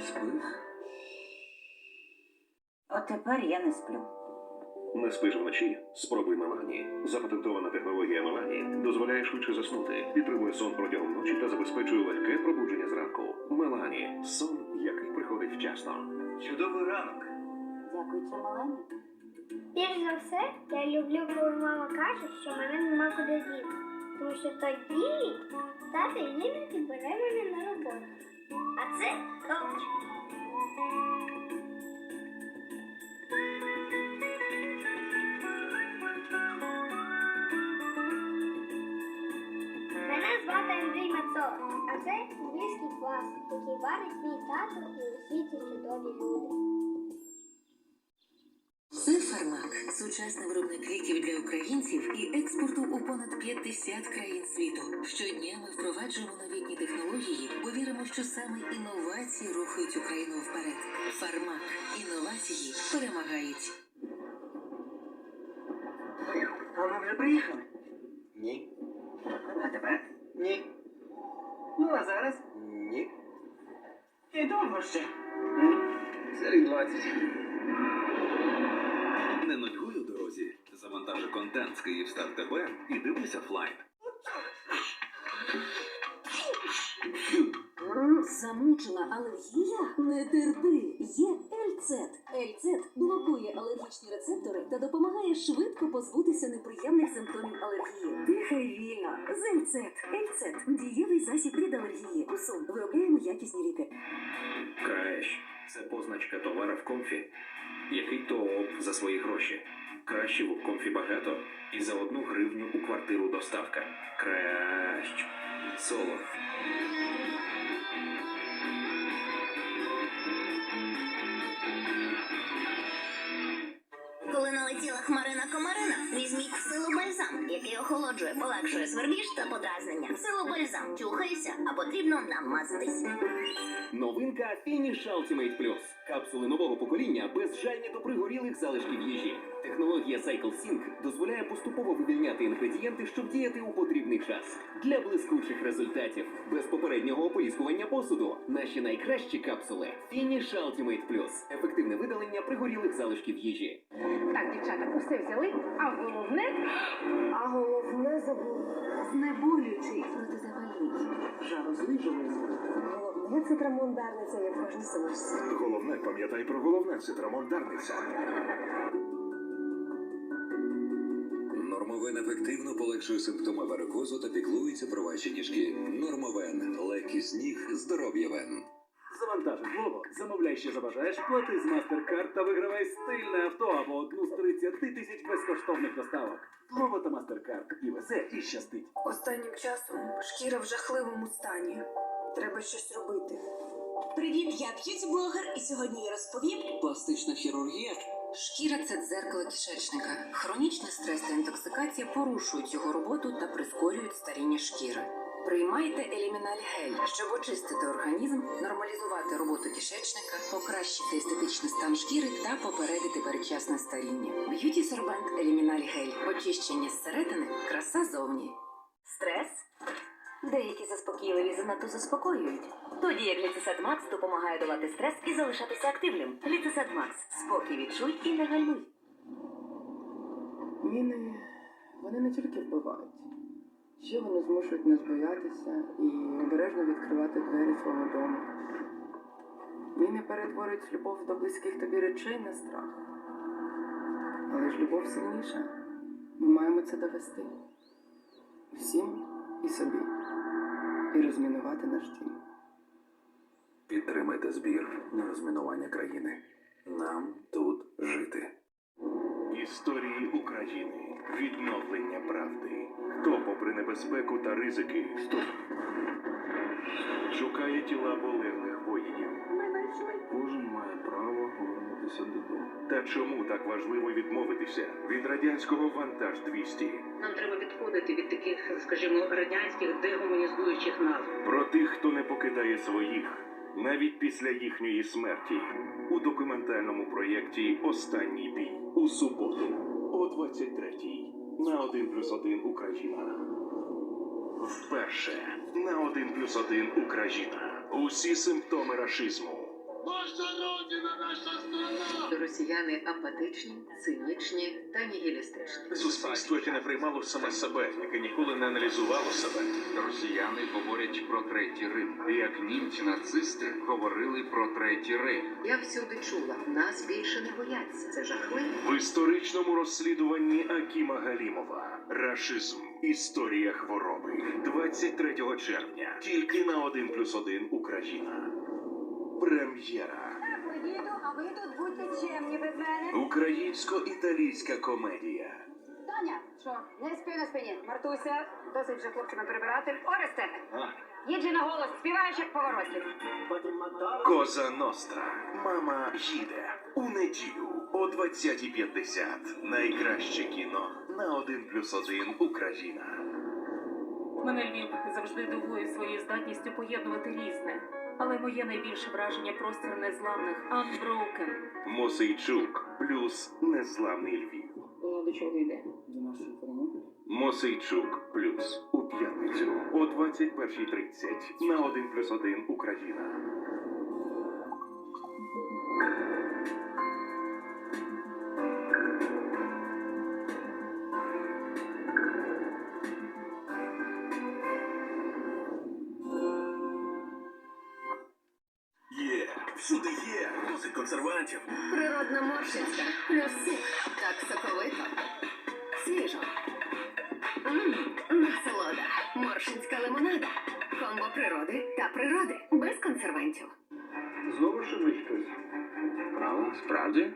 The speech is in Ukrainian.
спиш? От тепер я не сплю. Не спиш вночі? Спробуй Мелані. Запатентована технологія Мелані дозволяє швидше заснути, підтримує сон протягом ночі та забезпечує легке пробудження зранку. Мелані сон, який приходить вчасно. Чудовий ранок. Дякую, Мелані. Перш за все, я люблю, коли мама каже, що мене нема куди діти. Тому що тоді тато іноді бере мене на роботу. А це добре. Мене звати Андрій Мацо, а це львівський клас, який варить мій тато і усі ці чудові люди. Це Фармак – сучасний виробник ліків для українців і експорту у понад 50 країн світу. Щодня ми впроваджуємо новітні технології, бо віримо, що саме інновації рухають Україну вперед. Фармак – інновації перемагають. А ми вже приїхали? Ні. А тепер? Ні. Ну, а зараз? Ні. І довго ще. Серій 20. Контент з Київстар ТБ і дивися флайн. Замучила алергія? Не терпи! Є Ельцет. Ельцет блокує алергічні рецептори та допомагає швидко позбутися неприємних симптомів алергії. Дихай вільно з Ельцет. Ельцет дієвий засіб від алергії. Кусун виробляємо якісні ліки. Креш це позначка товара в комфі, який тооп за свої гроші. Краще в обкомфі багато і за одну гривню у квартиру доставка. Краще. Соло. Охолоджує, полегшує свербіж та подразнення. Силу бальзам чухайся, а потрібно намазатись. Новинка Finish Ultimate Plus. Капсули нового покоління безжальні до пригорілих залишків їжі. Технологія Cycle Sync дозволяє поступово вивільняти інгредієнти, щоб діяти у потрібний час. Для блискучих результатів, без попереднього ополіскування посуду. Наші найкращі капсули Finish Ultimate Plus. Ефективне видалення пригорілих залишків їжі. Так, дівчата, усе взяли, а головне, А головне забув. Знеболюючий протизапальний. Жарознижувальний. Головне це трамондарниця, як кожен силишся. Головне, пам'ятай про головне це трамондарниця. Нормовен ефективно полегшує симптоми варикозу та піклується про ваші ніжки. Нормовен легкість ніг, здоров'я вен. Завантажив Glovo, замовляй, що забажаєш, плати з MasterCard та вигравай стильне авто або одну з 30 тисяч безкоштовних доставок. Glovo та MasterCard. І везе, і щастить. останнім часом шкіра в жахливому стані. Треба щось робити. Привіт, я б'юті-блогер, і сьогодні я розповім Пластична хірургія. Шкіра це дзеркало кишечника. Хронічний стрес та інтоксикація порушують його роботу та прискорюють старіння шкіри. Приймайте еліміналь гель, щоб очистити організм, нормалізувати роботу кишечника, покращити естетичний стан шкіри та попередити передчасне старіння. Б'юті сорбент еліміналь гель. Очищення зсередини, краса зовні. Стрес? Деякі заспокійливі занадто заспокоюють. Тоді як Ліцесет Макс допомагає долати стрес і залишатися активним. Ліцесет Макс. Спокій відчуй і не гальмуй. Міни, вони не тільки вбивають. Ще вони змушують нас боятися і обережно відкривати двері свого дому. Міни перетворюють любов до близьких тобі речей на страх. Але ж любов сильніша. Ми маємо це довести. Всім і собі. І розмінувати наш дім. Підтримайте збір на розмінування країни. Нам тут жити. Історії України. Відновлення правди. Попри небезпеку та ризики, стоїть? Шукає тіла полеглих воїнів. Кожен має право повернутися додому. Та чому так важливо відмовитися від радянського вантаж 200? Нам треба відходити від таких, скажімо, радянських дегуманізуючих назв. Про тих, хто не покидає своїх, навіть після їхньої смерті. У документальному проєкті Останній бій 1 плюс 1 Україна. Вперше на 1 плюс 1 Україна. Усі симптоми рашизму. Росіяни апатичні, цинічні та нігілістичні. Суспільство, яке не приймало саме себе, яке ніколи не аналізувало себе. Росіяни говорять про третій Рим, як німці нацисти говорили про третій Рим. Я всюди чула, нас більше не бояться. Це жахливо. В історичному розслідуванні Акіма Галімова Рашизм. Історія хвороби 23 червня. Тільки на 1 плюс 1 Україна. Прем'єра. Поїду, а ви тут будьте чемні без мене. Українсько-італійська комедія. Таня, що, не спи на спині. Мартуся, досить вже хлопцями прибирати. Оресте, їдь же на голос, співаєш як поворотів. Коза Ностра. Мама їде. У неділю о 20.50. Найкраще кіно на 1 плюс 1 Україна. Мене Львів завжди дивує своєю здатністю поєднувати різне. Але моє найбільше враження простір незламних Unbroken. Мосейчук плюс незламний Львів. Воно до чого йде? Мосейчук плюс у п'ятницю о 21.30 на 1 плюс 1 Україна. Консервантів. Природна моршинська, плюс сік, так соковито. Свіжо. Ммм, насолода. Моршинська лимонада. Комбо природи та природи. Без консервантів. Знову шумить хтось. Правда? Справді?